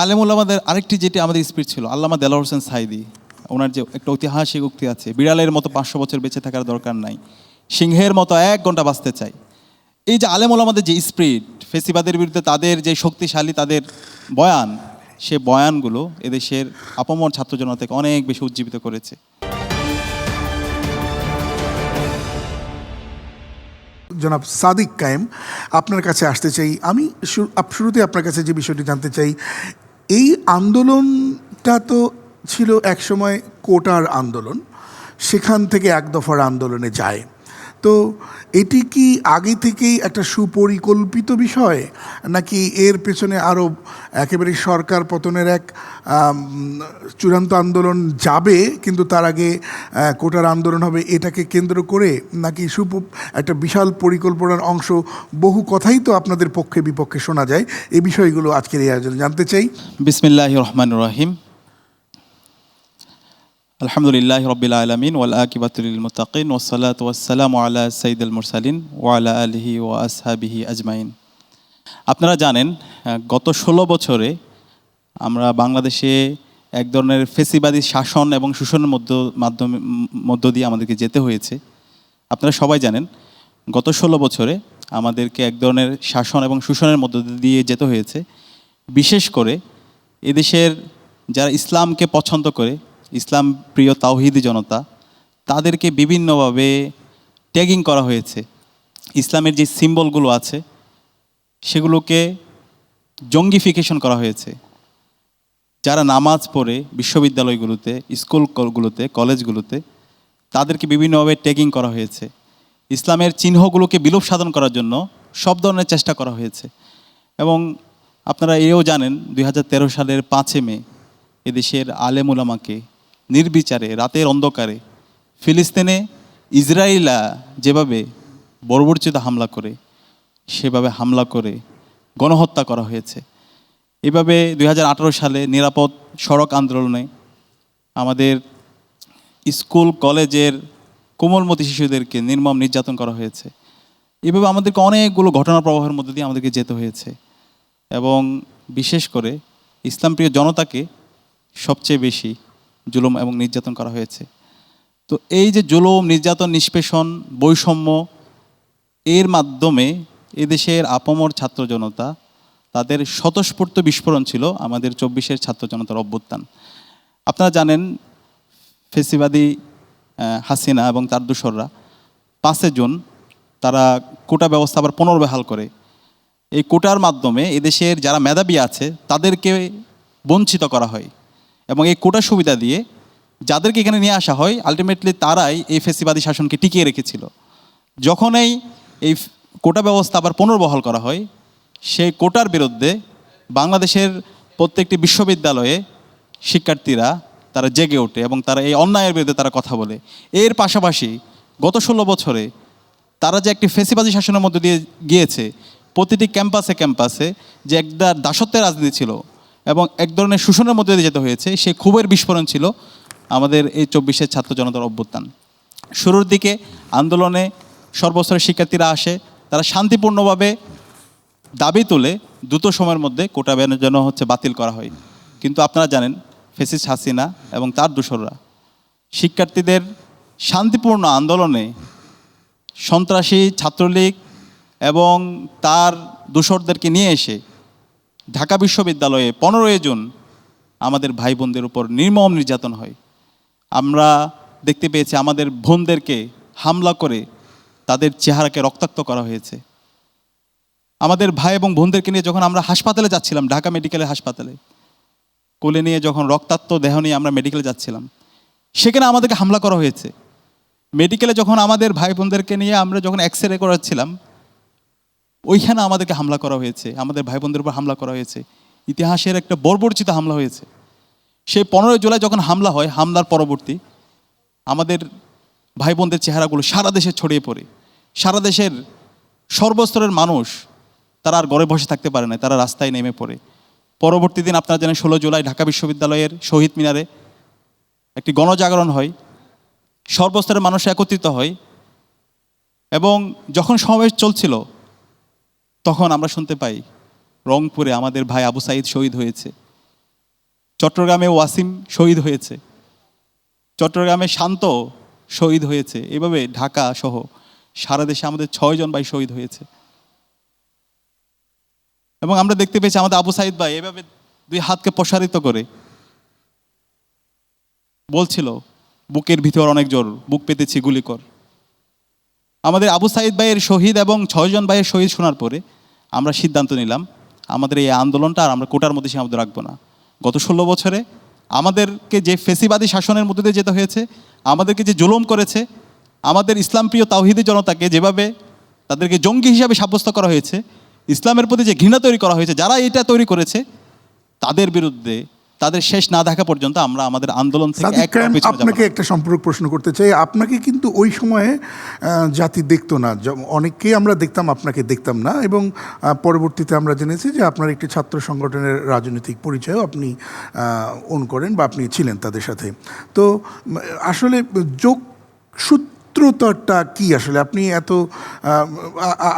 আলেমুল আমাদের আরেকটি যেটি আমাদের স্পিড ছিল, আল্লামা দেলা হোসেন সাইদি, ওনার যে একটা ঐতিহাসিক উক্তি আছে, বিড়ালের মতো পাঁচশো বছর বেঁচে থাকার দরকার নাই, সিংহের মতো এক ঘণ্টা বাঁচতে চাই। এই যে আলেমুল আমাদের যে স্পিরিট ফেসিবাদের বিরুদ্ধে তাদের যে শক্তিশালী তাদের বয়ান, সে বয়ানগুলো এদেশের আপামর ছাত্র জনতাকে অনেক বেশি উজ্জীবিত করেছে। জনাব সাদিক কায়েম, আপনার কাছে আসতে চাই। আমি শুরুতে আপনার কাছে যে বিষয়টি জানতে চাই এই আন্দোলনটা তো ছিল একসময় কোটার আন্দোলন সেখান থেকে এক দফার আন্দোলনে যায়। তো এটি কি আগে থেকেই একটা সুপরিকল্পিত বিষয়? নাকি এর পেছনে আরও একেবারে সরকার পতনের এক চূড়ান্ত আন্দোলন যাবে, কিন্তু তার আগে কোটার আন্দোলন হবে এটাকে কেন্দ্র করে? নাকি সুপ, একটা বিশাল পরিকল্পনার অংশ বহু কথাই তো আপনাদের পক্ষে বিপক্ষে শোনা যায়। এই বিষয়গুলো আজকের এই আয়োজনে জানতে চাই। বিসমিল্লাহ রহমান রহিম। আলহামদুলিল্লাহ রবিল আলমিন ওয়াল আকিবাতুল মুতাকিন ওসালাত ওয়াসালাম আলা সঈদুল মুরসালিন ওয়ালা আলহি ও আসহাবিহি আজমাইন। আপনারা জানেন গত ষোলো বছরে আমরা বাংলাদেশে এক ধরনের ফেসিবাদী শাসন এবং শোষণের মধ্য, মাধ্যমে, মধ্য দিয়ে আমাদেরকে যেতে হয়েছে। আপনারা সবাই জানেন, গত ষোলো বছরে আমাদেরকে এক ধরনের শাসন এবং শোষণের মধ্য দিয়ে যেতে হয়েছে। বিশেষ করে এদেশের যারা ইসলামকে পছন্দ করে ইসলাম প্রিয় তাওহিদি জনতা, তাদেরকে বিভিন্নভাবে ট্যাগিং করা হয়েছে। ইসলামের যে সিম্বলগুলো আছে, সেগুলোকে জঙ্গিফিকেশন করা হয়েছে। যারা নামাজ পড়ে বিশ্ববিদ্যালয়গুলোতে স্কুলগুলোতে কলেজগুলোতে, তাদেরকে বিভিন্নভাবে ট্যাগিং করা হয়েছে। ইসলামের চিহ্নগুলোকে বিলোপ সাধন করার জন্য সব ধরনের চেষ্টা করা হয়েছে। এবং আপনারা এও জানেন দু হাজার তেরো সালের পাঁচে মে এদেশের আলেম উলামাকে নির্বিচারে, রাতের অন্ধকারে, ফিলিস্তিনে ইসরায়েলা যেভাবে বর্বরচিত হামলা করে, সেভাবে হামলা করে গণহত্যা করা হয়েছে। এভাবে দু হাজার আঠেরো সালে নিরাপদ সড়ক আন্দোলনে আমাদের স্কুল, কলেজের কোমলমতি শিশুদেরকে নির্মম নির্যাতন করা হয়েছে। এভাবে আমাদেরকে অনেকগুলো ঘটনা প্রবাহের মধ্যে দিয়ে আমাদেরকে যেতে হয়েছে এবং বিশেষ করে ইসলামপ্রিয় জনতাকে সবচেয়ে বেশি জুলুম এবং নির্যাতন করা হয়েছে। তো এই যে জুলুম, নির্যাতন, নিষ্পেষণ, বৈষম্য, এর মাধ্যমে এদেশের আপমর ছাত্র জনতা, তাদের স্বতঃস্ফূর্ত বিস্ফোরণ ছিল আমাদের চব্বিশের ছাত্র জনতার অভ্যুত্থান। আপনারা জানেন, ফেসিবাদী হাসিনা এবং তার দূষররা পাঁচে জুন তারা কোটা ব্যবস্থা আবার পুনর্বহাল করে। এই কোটার মাধ্যমে এদেশের যারা মেধাবী আছে, তাদেরকে বঞ্চিত করা হয়। এবং এই কোটা সুবিধা দিয়ে যাদেরকে এখানে নিয়ে আসা হয় আলটিমেটলি তারাই এই ফেসিবাদী শাসনকে টিকিয়ে রেখেছিল। যখনই এই ফ- কোটা ব্যবস্থা আবার পুনর্বহাল করা হয়, সেই কোটার বিরুদ্ধে বাংলাদেশের প্রত্যেকটি বিশ্ববিদ্যালয়ে শিক্ষার্থীরা তারা জেগে ওঠে এবং তারা এই অন্যায়ের বিরুদ্ধে তারা কথা বলে। এর পাশাপাশি গত ষোলো বছরে তারা যে একটি ফেসিবাদী শাসনের মধ্যে দিয়ে গিয়েছে, প্রতিটি ক্যাম্পাসে ক্যাম্পাসে যে একটা দাসত্বের রাজনীতি ছিল এবং এক ধরনের শোষণের মধ্যে দিয়ে যেতে হয়েছে। সে ক্ষোভের বিস্ফোরণ ছিল আমাদের এই চব্বিশের ছাত্র জনতার অভ্যুত্থান। শুরুর দিকে আন্দোলনে সর্বস্তরের শিক্ষার্থীরা আসে, তারা শান্তিপূর্ণভাবে দাবি তুলে দ্রুত সময়ের মধ্যে কোটা ব্যানের জন্য হচ্ছে বাতিল করা হয়। কিন্তু আপনারা জানেন ফেসিস হাসিনা এবং তার দূষররা শিক্ষার্থীদের শান্তিপূর্ণ আন্দোলনে সন্ত্রাসী, ছাত্রলীগ এবং তার দূষরদেরকে নিয়ে এসে ঢাকা বিশ্ববিদ্যালয়ে পনেরোই জুন আমাদের ভাই বোনদের উপর নির্মম নির্যাতন হয়। আমরা দেখতে পেয়েছি আমাদের বোনদেরকে হামলা করে তাদের চেহারাকে রক্তাক্ত করা হয়েছে। আমাদের ভাই এবং বোনদেরকে নিয়ে যখন আমরা হাসপাতালে যাচ্ছিলাম, ঢাকা মেডিকেলের হাসপাতালে, কোলে নিয়ে যখন রক্তাক্ত দেহ নিয়ে আমরা মেডিকেলে যাচ্ছিলাম, সেখানে আমাদেরকে হামলা করা হয়েছে। মেডিকেলে যখন আমাদের ভাই বোনদেরকে নিয়ে আমরা যখন এক্স রে করাচ্ছিলাম ওইখানে আমাদেরকে হামলা করা হয়েছে, আমাদের ভাই বোনদের উপর হামলা করা হয়েছে। ইতিহাসের একটা বর্বরচিত হামলা হয়েছে। সেই পনেরোই জুলাই যখন হামলা হয়, হামলার পরবর্তী, আমাদের ভাই বোনদের চেহারাগুলো সারা দেশে ছড়িয়ে পড়ে। সারা দেশের সর্বস্তরের মানুষ তারা আর ঘরে বসে থাকতে পারে না, তারা রাস্তায় নেমে পড়ে। পরবর্তী দিন আপনারা জানেন, ষোলো জুলাই ঢাকা বিশ্ববিদ্যালয়ের শহীদ মিনারে একটি গণজাগরণ হয়। সর্বস্তরের মানুষ একত্রিত হয় এবং যখন সমাবেশ চলছিল তখন আমরা শুনতে পাই, রংপুরে আমাদের ভাই আবু সাইদ শহীদ হয়েছে। চট্টগ্রামে ওয়াসিম শহীদ হয়েছে। চট্টগ্রামে শান্ত শহীদ হয়েছে। এভাবে ঢাকা সহ সারা দেশে আমাদের ছয়জন ভাই শহীদ হয়েছে। এবং আমরা দেখতে পেয়েছি আমাদের আবু সাইদ ভাই এভাবে দুই হাতকে প্রসারিত করে। বলছিল, বুকের ভিতর অনেক জোর বুক পেতেছি গুলি কর আমাদের আবু সাইদ ভাইয়ের শহীদ এবং ছয়জন ভাইয়ের শহীদ শোনার পরে আমরা সিদ্ধান্ত নিলাম, আমাদের এই আন্দোলনটা আর আমরা কোটার মধ্যে সীমাবদ্ধ রাখব না। গত ষোলো বছরে আমাদেরকে যে ফেসিবাদী শাসনের মধ্যে দিয়ে যেতে হয়েছে, আমাদেরকে যে জুলুম করেছে, আমাদের ইসলামপ্রিয় তাওহিদি জনতাকে যেভাবে তাদেরকে জঙ্গি হিসাবে সাব্যস্ত করা হয়েছে, ইসলামের প্রতি যে ঘৃণা তৈরি করা হয়েছে, যারা এটা তৈরি করেছে, তাদের বিরুদ্ধে তাদের শেষ না দেখা পর্যন্ত আমরা আমাদের আন্দোলন থেকে। আপনাকে একটা সম্পর্ক প্রশ্ন করতে চাই। আপনাকে কিন্তু ওই সময়ে জাতি দেখতো না। অনেককেই আমরা দেখতাম আপনাকে দেখতাম না। এবং পরবর্তীতে আমরা জেনেছি যে আপনার একটি ছাত্র সংগঠনের রাজনৈতিক পরিচয়ও আপনি অন করেন বা আপনি ছিলেন তাদের সাথে। তো আসলে যোগ সূত্রতাটা কি আসলে? আপনি এত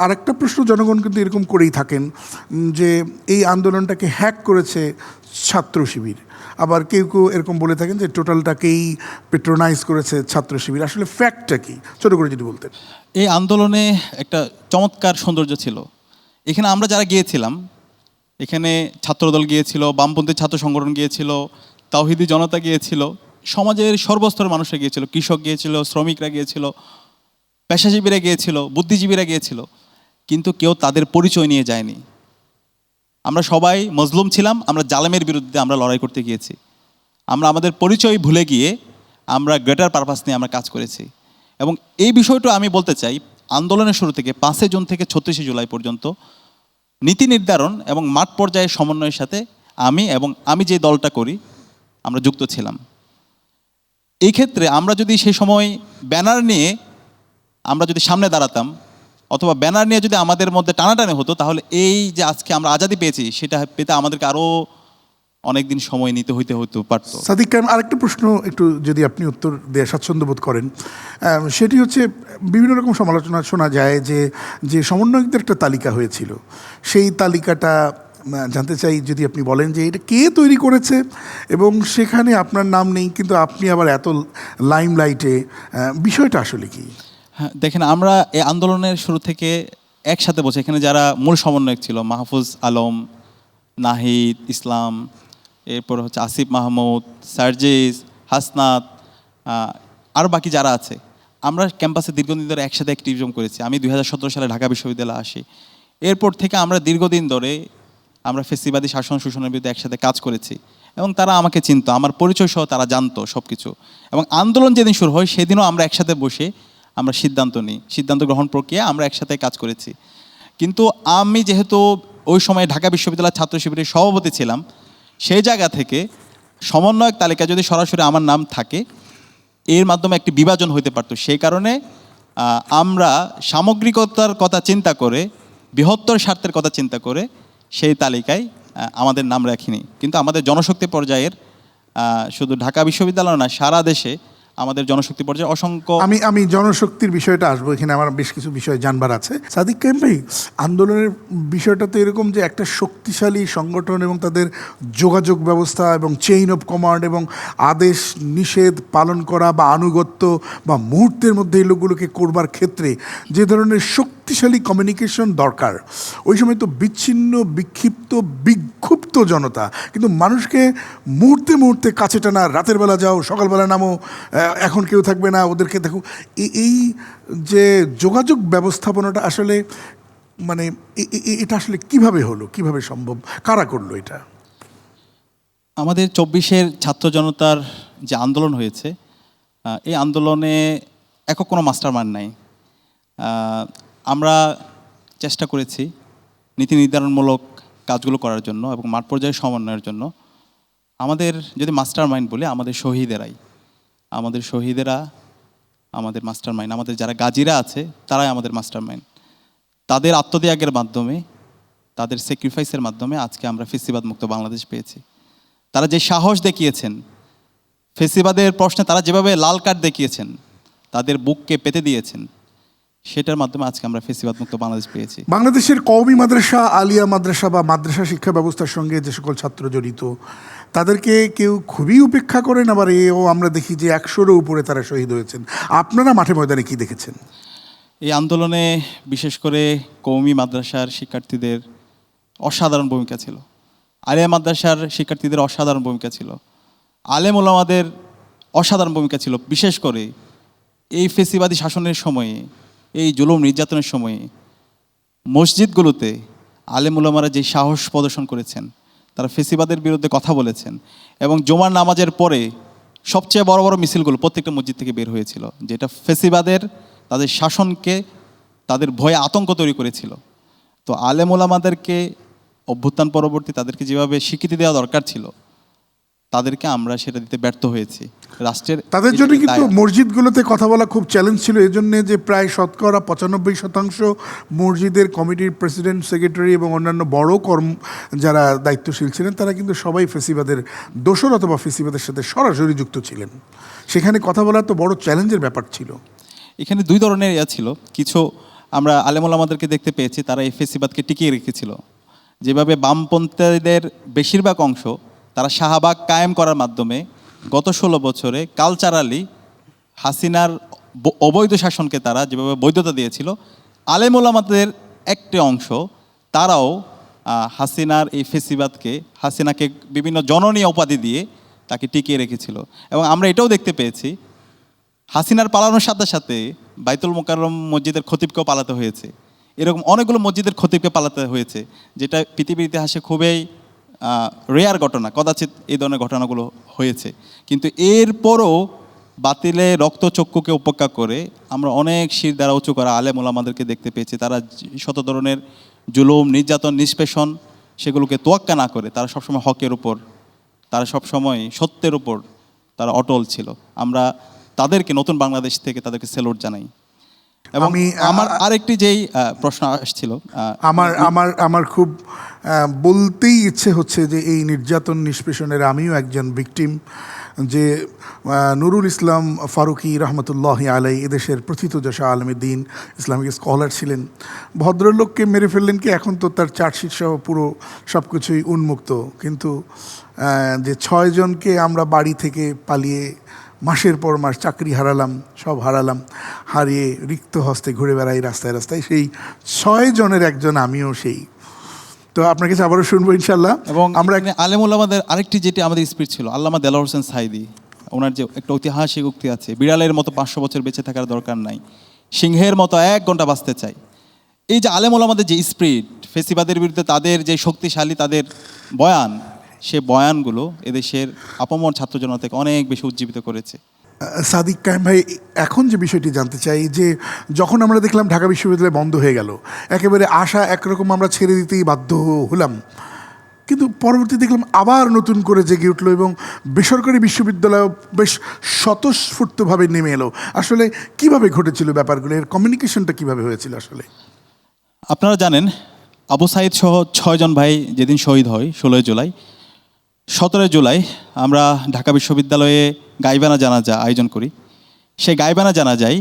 আরেকটা প্রশ্ন জনগণ কিন্তু এরকম করেই থাকেন যে এই আন্দোলনটাকে হ্যাক করেছে ছাত্র শিবির। আবার কেউ কেউ এরকম বলে থাকেন যে টোটালটাকেই পেট্রোনাইজ করেছে ছাত্র শিবির। আসলে ফ্যাক্টটা কি? ছোট করে যদি বলতেন। এই আন্দোলনে একটা চমৎকার সৌন্দর্য ছিল। এখানে আমরা যারা গিয়েছিলাম, এখানে ছাত্রদল গিয়েছিল, বামপন্থী ছাত্র সংগঠন গিয়েছিল, তাওহিদি জনতা গিয়েছিল সমাজের সর্বস্তরের মানুষরা গিয়েছিল, কৃষক গিয়েছিল, শ্রমিকরা গিয়েছিল, পেশাজীবীরা গিয়েছিল, বুদ্ধিজীবীরা গিয়েছিল, কিন্তু কেউ তাদের পরিচয় নিয়ে যায়নি। আমরা সবাই মজলুম ছিলাম, আমরা জালেমের বিরুদ্ধে আমরা লড়াই করতে গিয়েছি। আমরা আমাদের পরিচয় ভুলে গিয়ে আমরা গ্রেটার পারপাস নিয়ে আমরা কাজ করেছি। এবং এই বিষয়টা আমি বলতে চাই, আন্দোলনের শুরু থেকে পাঁচই জুন থেকে ছত্রিশে জুলাই পর্যন্ত নীতি নির্ধারণ এবং মাঠ পর্যায়ের সমন্বয়ের সাথে আমি এবং আমি যে দলটা করি, আমরা যুক্ত ছিলাম। এই ক্ষেত্রে আমরা যদি সেই সময় ব্যানার নিয়ে আমরা যদি সামনে দাঁড়াতাম, অথবা ব্যানার নিয়ে যদি আমাদের মধ্যে টানাটানি হতো, তাহলে এই যে আজকে আমরা আজাদি পেয়েছি, সেটা পেতে আমাদেরকে আরও অনেক দিন সময় নিতে হইতে হতে পারত। সাদিক কায়েম আরেকটা প্রশ্ন একটু যদি আপনি উত্তর দেওয়া স্বাচ্ছন্দ্য বোধ করেন সেটি হচ্ছে বিভিন্ন রকম সমালোচনা শোনা যায় যে যে সমন্বয়কদের একটা তালিকা হয়েছিল। সেই তালিকাটা জানতে চাই যদি আপনি বলেন যে এটা কে তৈরি করেছে এবং সেখানে আপনার নাম নেই, কিন্তু আপনি আবার এত লাইমলাইটে বিষয়টা আসলে কি? হ্যাঁ দেখেন আমরা এই আন্দোলনের শুরু থেকে একসাথে বসে, এখানে যারা মূল সমন্বয়ক ছিল, মাহফুজ আলম, নাহিদ ইসলাম, এরপর হচ্ছে আসিফ মাহমুদ, সার্জিস, হাসনাত আর বাকি যারা আছে, আমরা ক্যাম্পাসে দীর্ঘদিন ধরে একসাথে অ্যাক্টিভিজম করেছি। আমি দুই হাজার সতেরো সালে ঢাকা বিশ্ববিদ্যালয়ে আসি। এরপর থেকে আমরা দীর্ঘদিন ধরে আমরা ফেসিবাদী শাসন শোষণের বিরুদ্ধে একসাথে কাজ করেছি এবং তারা আমাকে চিনতো, আমার পরিচয় সহ তারা জানতো সব কিছু এবং আন্দোলন যেদিন শুরু হয়, সেদিনও আমরা একসাথে বসে আমরা সিদ্ধান্ত নিই, সিদ্ধান্ত গ্রহণ প্রক্রিয়া আমরা একসাথে কাজ করেছি। কিন্তু আমি যেহেতু ওই সময় ঢাকা বিশ্ববিদ্যালয়ের ছাত্র শিবিরের সভাপতি ছিলাম, সেই জায়গা থেকে সমন্বয়ক তালিকা যদি সরাসরি আমার নাম থাকে, এর মাধ্যমে একটি বিভাজন হতে পারতো। সেই কারণে আমরা সামগ্রিকতার কথা চিন্তা করে, বৃহত্তর স্বার্থের কথা চিন্তা করে সেই তালিকায় আমাদের নাম রাখিনি। কিন্তু আমাদের জনশক্তি পর্যায়ের শুধু ঢাকা বিশ্ববিদ্যালয় না, সারা দেশে আমাদের জনশক্তি পর্যায়ে অসংখ্য আমি আমি জনশক্তির বিষয়টা আসব, এখানে আমার বেশ কিছু বিষয় জানবার আছে। সাদিক কাইম ভাই, আন্দোলনের বিষয়টা তো এরকম যে একটা শক্তিশালী সংগঠন এবং তাদের যোগাযোগ ব্যবস্থা এবং চেইন অফ কমান্ড এবং আদেশ, নিষেধ পালন করা বা আনুগত্য বা মুহূর্তের মধ্যে এই লোকগুলোকে করবার ক্ষেত্রে যে ধরনের শক্তিশালী কমিউনিকেশন দরকার। ওই সময় তো বিচ্ছিন্ন, বিক্ষিপ্ত, বিক্ষুব্ধ জনতা। কিন্তু মানুষকে মুহূর্তে মুহূর্তে কাছে টানা, রাতের বেলা যাও সকালবেলা নামো এখন কেউ থাকবে না, ওদেরকে দেখো। এই যে যোগাযোগ ব্যবস্থাপনাটা আসলে মানে এটা আসলে কীভাবে হলো? কীভাবে সম্ভব? কারা করল এটা? আমাদের চব্বিশের ছাত্র জনতার যে আন্দোলন হয়েছে এই আন্দোলনে একক কোনো মাস্টার মাইন্ড নাই আমরা চেষ্টা করেছি নীতি নির্ধারণমূলক কাজগুলো করার জন্য এবং মাঠ পর্যায়ে সমন্বয়ের জন্য। আমাদের যদি মাস্টার মাইন্ড বলি, আমাদের শহীদেরাই। আমাদের শহীদেরা, আমাদের মাস্টার মাইন্ড, আমাদের যারা গাজীরা আছে, তারাই আমাদের মাস্টার মাইন্ড। তাদের আত্মত্যাগের মাধ্যমে, তাদের স্যাক্রিফাইসের মাধ্যমে আজকে আমরা ফেসিবাদ মুক্ত বাংলাদেশ পেয়েছি। তারা যে সাহস দেখিয়েছেন, ফেসিবাদের প্রশ্নে তারা যেভাবে লাল কার্ড দেখিয়েছেন, তাদের বুককে পেতে দিয়েছেন সেটার মাধ্যমে আজকে আমরা ফেসিবাদ মুক্ত বাংলাদেশ পেয়েছি। বাংলাদেশের কওমি মাদ্রাসা আলিয়া মাদ্রাসা বা মাদ্রাসা শিক্ষা ব্যবস্থার সঙ্গে যে সকল ছাত্র জড়িত তাদেরকে কেউ খুবই উপেক্ষা করেন আবার এও আমরা দেখি যে একশোরও উপরে তারা শহীদ হয়েছেন। আপনারা মাঠে ময়দানে কি দেখেছেন? এই আন্দোলনে বিশেষ করে কৌমি মাদ্রাসার শিক্ষার্থীদের অসাধারণ ভূমিকা ছিল। আলিয়া মাদ্রাসার শিক্ষার্থীদের অসাধারণ ভূমিকা ছিল। আলেম ওলামাদের অসাধারণ ভূমিকা ছিল। বিশেষ করে এই ফেসিবাদী শাসনের সময়ে এই জুলুম নির্যাতনের সময়ে মসজিদগুলোতে আলেম ওলামারা যে সাহস প্রদর্শন করেছেন, তারা ফেসিবাদের বিরুদ্ধে কথা বলেছেন এবং জুমার নামাজের পরে সবচেয়ে বড় বড় মিছিলগুলো প্রত্যেকটা মসজিদ থেকে বের হয়েছিল, যেটা ফেসিবাদের তাদের শাসনকে তাদের ভয়ে আতঙ্ক তৈরি করেছিল। তো আলেম ওলামাদেরকে অভ্যুত্থান পরবর্তী তাদেরকে যেভাবে স্বীকৃতি দেওয়া দরকার ছিল তাদেরকে আমরা সেটা দিতে ব্যর্থ হয়েছি। রাষ্ট্রের তাদের জন্য কিন্তু মসজিদগুলোতে কথা বলা খুব চ্যালেঞ্জ ছিল। এই জন্যে যে প্রায় শতকরা পঁচানব্বই শতাংশ মসজিদের কমিটির প্রেসিডেন্ট সেক্রেটারি এবং অন্যান্য বড় কর্ম যারা দায়িত্বশীল ছিলেন তারা কিন্তু সবাই ফেসিবাদের দোসর অথবা ফেসিবাদের সাথে সরাসরি যুক্ত ছিলেন। সেখানে কথা বলা তো বড় চ্যালেঞ্জের ব্যাপার ছিল। এখানে দুই ধরনের ইয়া ছিল। কিছু আমরা আলেমুল আমাদেরকে দেখতে পেয়েছি তারা এই ফেসিবাদকে টিকিয়ে রেখেছিল। যেভাবে বামপন্থীদের বেশিরভাগ অংশ তারা শাহবাগ কায়েম করার মাধ্যমে গত ষোলো বছরে কালচারালি হাসিনার অবৈধ শাসনকে তারা যেভাবে বৈধতা দিয়েছিল আলেমুল আমাদের একটি অংশ, তারাও হাসিনার এই ফেসিবাদকে, হাসিনাকে বিভিন্ন জননী উপাধি দিয়ে তাকে টিকিয়ে রেখেছিল। এবং আমরা এটাও দেখতে পেয়েছি, হাসিনার পালানোর সাথে সাথে বাইতুল মোকাররম মসজিদের খতিবকেও পালাতে হয়েছে। এরকম অনেকগুলো মসজিদের খতিবকে পালাতে হয়েছে, যেটা পৃথিবীর ইতিহাসে খুবই রেয়ার ঘটনা, কদাচিৎ এই ধরনের ঘটনাগুলো হয়েছে। কিন্তু এরপরও বাতিলে রক্তচক্ষুকে উপেক্ষা করে আমরা অনেক শির দ্বারা উঁচু করা আলেম ওলামাদেরকে দেখতে পেয়েছি। তারা শত ধরনের জুলুম, নির্যাতন, নিষ্পেষণ সেগুলোকে তোয়াক্কা না করে তারা সবসময় হকের উপর, তারা সবসময় সত্যের উপর তারা অটল ছিল। আমরা তাদেরকে, নতুন বাংলাদেশ থেকে তাদেরকে সেলুট জানাই। এবং আমার আরেকটি যেই প্রশ্ন আসছিল আমার আমার আমার খুব বলতেই ইচ্ছে হচ্ছে যে এই নির্যাতন নিষ্পেষণের আমিও একজন ভিকটিম যে নুরুল ইসলাম ফারুকি রহমতুল্লাহ আলাই এদেশের প্রথিতযশা আলমী দিন ইসলামিক স্কলার ছিলেন ভদ্রলোককে মেরে ফেললেন কি এখন তো তার চার্জশিট সহ পুরো সব কিছুই উন্মুক্ত। কিন্তু যে ছয়জনকে আমরা বাড়ি থেকে পালিয়ে মাসের পর মাস চাকরি হারালাম সব হারালাম হারিয়ে রিক্ত হস্তে ঘুরে বেড়াই রাস্তায় রাস্তায়। সেই ছয় জনের একজন আমিও সেই। তো আপনার কাছে আবারও শুনব ইনশাল্লাহ এবং আমরা আমরা আলেমুল আমাদের আরেকটি যেটি আমাদের স্পিড ছিল আল্লামা দেলা হোসেন সাইদি। ওনার যে একটা ঐতিহাসিক উক্তি আছে বিড়ালের মতো পাঁচশো বছর বেঁচে থাকার দরকার নাই সিংহের মতো এক ঘণ্টা বাঁচতে চাই। এই যে আলেমুল আমাদের যে স্পিরিট ফেসিবাদের বিরুদ্ধে তাদের যে শক্তিশালী তাদের বয়ান সে বয়ানগুলো এদেশের আপামর ছাত্র জনতাকে অনেক বেশি উজ্জীবিত করেছে। সাদিক কায়েম ভাই এখন যে বিষয়টি জানতে চাই যে যখন আমরা দেখলাম ঢাকা বিশ্ববিদ্যালয় বন্ধ হয়ে গেল একেবারে আশা একরকম আমরা ছেড়ে দিতেই বাধ্য হলাম কিন্তু পরবর্তী দেখলাম আবার নতুন করে জেগে উঠল এবং বেসরকারি বিশ্ববিদ্যালয় বেশ স্বতঃস্ফূর্তভাবে নেমে এলো। আসলে কীভাবে ঘটেছিল ব্যাপারগুলো? এর কমিউনিকেশনটা কীভাবে হয়েছিল আসলে? আপনারা জানেন আবু সাইদ সহ ছয়জন ভাই যেদিন শহীদ হয় ষোলোই জুলাই সতেরোই জুলাই আমরা ঢাকা বিশ্ববিদ্যালয়ে গাইবানা জানাজা আয়োজন করি। সেই গাইবানা জানাজায়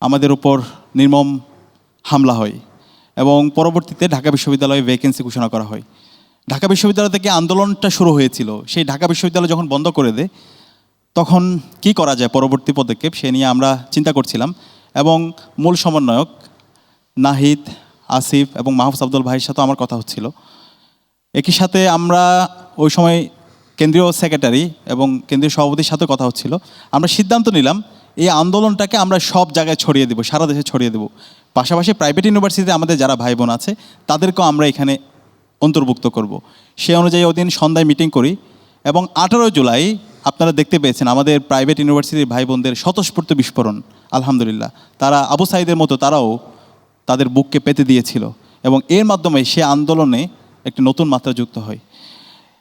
আমাদের উপর নির্মম হামলা হয় এবং পরবর্তীতে ঢাকা বিশ্ববিদ্যালয়ে ভ্যাকেন্সি ঘোষণা করা হয়। ঢাকা বিশ্ববিদ্যালয় থেকে আন্দোলনটা শুরু হয়েছিল। সেই ঢাকা বিশ্ববিদ্যালয় যখন বন্ধ করে দেয়, তখন কি করা যায় পরবর্তী পদক্ষেপ সে নিয়ে আমরা চিন্তা করছিলাম এবং মূল সমন্বয়ক নাহিদ আসিফ এবং মাহফুজ আব্দুল ভাইয়ের সাথে আমার কথা হচ্ছিল। একই সাথে আমরা ওই সময় কেন্দ্রীয় সেক্রেটারি এবং কেন্দ্রীয় সভাপতির সাথে কথা হচ্ছিল। আমরা সিদ্ধান্ত নিলাম, এই আন্দোলনটাকে আমরা সব জায়গায় ছড়িয়ে দেবো, সারা দেশে ছড়িয়ে দেবো। পাশাপাশি প্রাইভেট ইউনিভার্সিটিতে আমাদের যারা ভাই বোন আছে, তাদেরকেও আমরা এখানে অন্তর্ভুক্ত করব। সে অনুযায়ী ওদিন সন্ধ্যায় মিটিং করি এবং আঠারো জুলাই, আপনারা দেখতে পেয়েছেন, আমাদের প্রাইভেট ইউনিভার্সিটির ভাই বোনদের স্বতঃস্ফূর্ত বিস্ফোরণ, আলহামদুলিল্লাহ। তারা আবু সাইদের মতো তারাও তাদের বুককে পেতে দিয়েছিল এবং এর মাধ্যমে সে আন্দোলনে একটি নতুন মাত্রা যুক্ত হয়।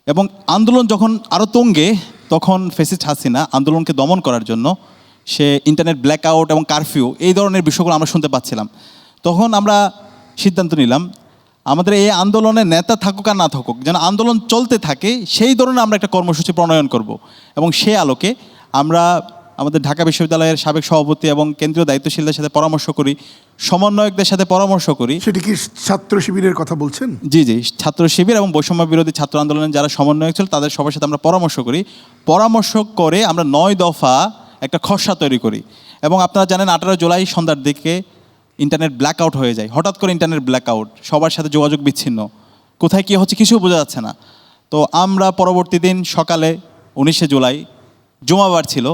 এবং আন্দোলন যখন আরও তঙ্গে, তখন ফেসিস্ট হাসিনা আন্দোলনকে দমন করার জন্য সে ইন্টারনেট ব্ল্যাকআউট এবং কারফিউ এই ধরনের বিষয়গুলো আমরা শুনতে পাচ্ছিলাম। তখন আমরা সিদ্ধান্ত নিলাম, আমাদের এই আন্দোলনে নেতা থাকুক আর না থাকুক, যেন আন্দোলন চলতে থাকে, সেই ধরনের আমরা একটা কর্মসূচি প্রণয়ন করব। এবং সে আলোকে আমরা আমাদের ঢাকা বিশ্ববিদ্যালয়ের সাবেক সভাপতি এবং কেন্দ্রীয় দায়িত্বশীলদের সাথে পরামর্শ করি সমন্বয়কদের সাথে পরামর্শ করি। সেটি কি ছাত্র শিবিরের কথা বলছেন? জি জি ছাত্র শিবির এবং বৈষম্য বিরোধী ছাত্র আন্দোলনের যারা সমন্বয়ক ছিল তাদের সবার সাথে আমরা পরামর্শ করি। পরামর্শ করে আমরা নয় দফা একটা খসড়া তৈরি করি এবং আপনারা জানেন আঠারো জুলাই সন্ধ্যার দিকে ইন্টারনেট ব্ল্যাক আউট হয়ে যায়। হঠাৎ করে ইন্টারনেট ব্ল্যাক আউট সবার সাথে যোগাযোগ বিচ্ছিন্ন। কোথায় কী হচ্ছে কিছু বোঝা যাচ্ছে না। তো আমরা পরবর্তী দিন সকালে উনিশে জুলাই জুমাবার ছিল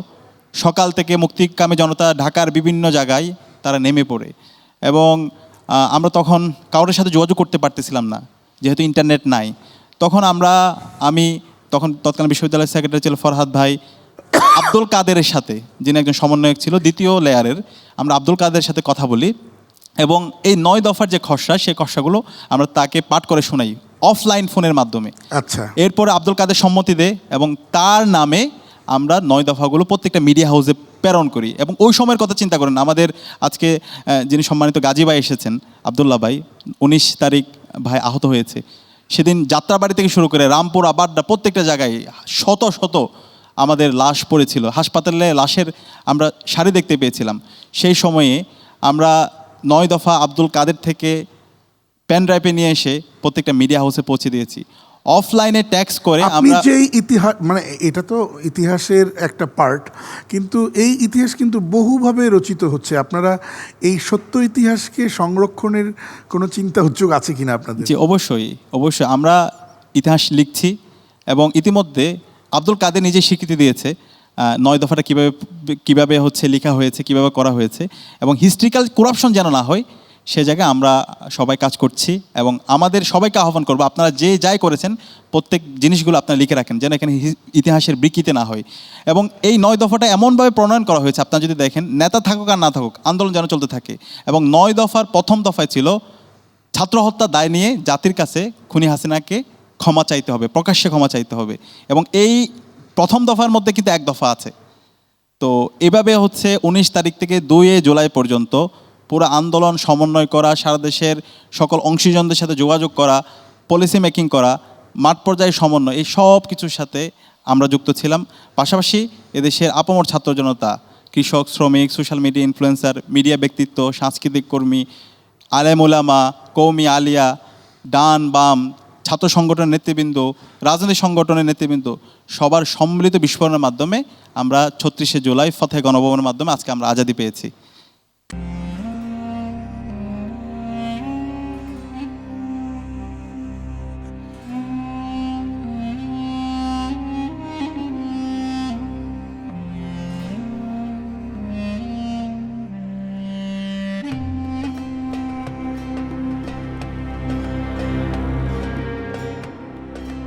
সকাল থেকে মুক্তিকামী জনতা ঢাকার বিভিন্ন জায়গায় তারা নেমে পড়ে। এবং আমরা তখন কারোর সাথে যোগাযোগ করতে পারতেছিলাম না যেহেতু ইন্টারনেট নাই। তখন আমরা আমি তখন তৎকালীন বিশ্ববিদ্যালয়ের সেক্রেটারি ছিল ফরহাদ ভাই আব্দুল কাদেরের সাথে যিনি একজন সমন্বয়ক ছিল দ্বিতীয় লেয়ারের আমরা আব্দুল কাদের সাথে কথা বলি। এবং এই নয় দফার যে খসড়া সেই খসড়াগুলো আমরা তাকে পাঠ করে শোনাই অফলাইন ফোনের মাধ্যমে। আচ্ছা। এরপরে আব্দুল কাদের সম্মতি দেয় এবং তার নামে আমরা নয় দফাগুলো প্রত্যেকটা মিডিয়া হাউসে প্রেরণ করি এবং ওই সময়ের কথা চিন্তা করেন। আমাদের আজকে যিনি সম্মানিত গাজী ভাই এসেছেন, আবদুল্লাহ ভাই, উনিশ তারিখ ভাই আহত হয়েছে। সেদিন যাত্রাবাড়ি থেকে শুরু করে রামপুর আবাড্ডা প্রত্যেকটা জায়গায় শত শত আমাদের লাশ পড়েছিল। হাসপাতালে লাশের আমরা শাড়ি দেখতে পেয়েছিলাম। সেই সময়ে আমরা নয় দফা আব্দুল কাদের থেকে পেন ড্রাইভে নিয়ে এসে প্রত্যেকটা মিডিয়া হাউসে পৌঁছে দিয়েছি। অফলাইনে ট্যাক্স করে আপনি যে ইতিহাস মানে এটা তো ইতিহাসের একটা পার্ট কিন্তু এই ইতিহাস কিন্তু বহুভাবে রচিত হচ্ছে। আপনারা এই সত্য ইতিহাসকে সংরক্ষণের কোনো চিন্তা উদ্যোগ আছে কিনা আপনাদের? জি অবশ্যই অবশ্যই। আমরা ইতিহাস লিখছি এবং ইতিমধ্যে আব্দুল কাদের নিজে স্বীকৃতি দিয়েছে নয় দফাটা কীভাবে কীভাবে হচ্ছে লেখা হয়েছে কীভাবে করা হয়েছে এবং হিস্ট্রিক্যাল করাপশন যেন না হয় সে জায়গায় আমরা সবাই কাজ করছি এবং আমাদের সবাইকে আহ্বান করব, আপনারা যে যাই করেছেন, প্রত্যেক জিনিসগুলো আপনারা লিখে রাখেন যেন এখানে ইতিহাসের বিকৃতি না হয়। এবং এই নয় দফাটা এমনভাবে প্রণয়ন করা হয়েছে, আপনারা যদি দেখেন, নেতা থাকুক আর না থাকুক, আন্দোলন যেন চলতে থাকে। এবং নয় দফার প্রথম দফায় ছিল ছাত্র হত্যা দায় নিয়ে জাতির কাছে খুনি হাসিনাকে ক্ষমা চাইতে হবে, প্রকাশ্যে ক্ষমা চাইতে হবে। এবং এই প্রথম দফার মধ্যে কিন্তু এক দফা আছে। তো এভাবে হচ্ছে উনিশ তারিখ থেকে দুই জুলাই পর্যন্ত পুরো আন্দোলন সমন্বয় করা, সারা দেশের সকল অংশীজনদের সাথে যোগাযোগ করা পলিসি মেকিং করা, মাঠ পর্যায়ে সমন্বয়, এই সব কিছুর সাথে আমরা যুক্ত ছিলাম। পাশাপাশি এদেশের আপামর ছাত্র জনতা, কৃষক, শ্রমিক সোশ্যাল মিডিয়া ইনফ্লুয়েন্সার মিডিয়া ব্যক্তিত্ব, সাংস্কৃতিক কর্মী আলেমুলামা কৌমি আলিয়া, ডান, বাম, ছাত্র সংগঠনের নেতৃবৃন্দ, রাজনৈতিক সংগঠনের নেতৃবৃন্দ, সবার সম্মিলিত বিস্ফোরণের মাধ্যমে আমরা ছত্রিশে জুলাই ফতেহ গণভবনের মাধ্যমে আজকে আমরা আজাদি পেয়েছি।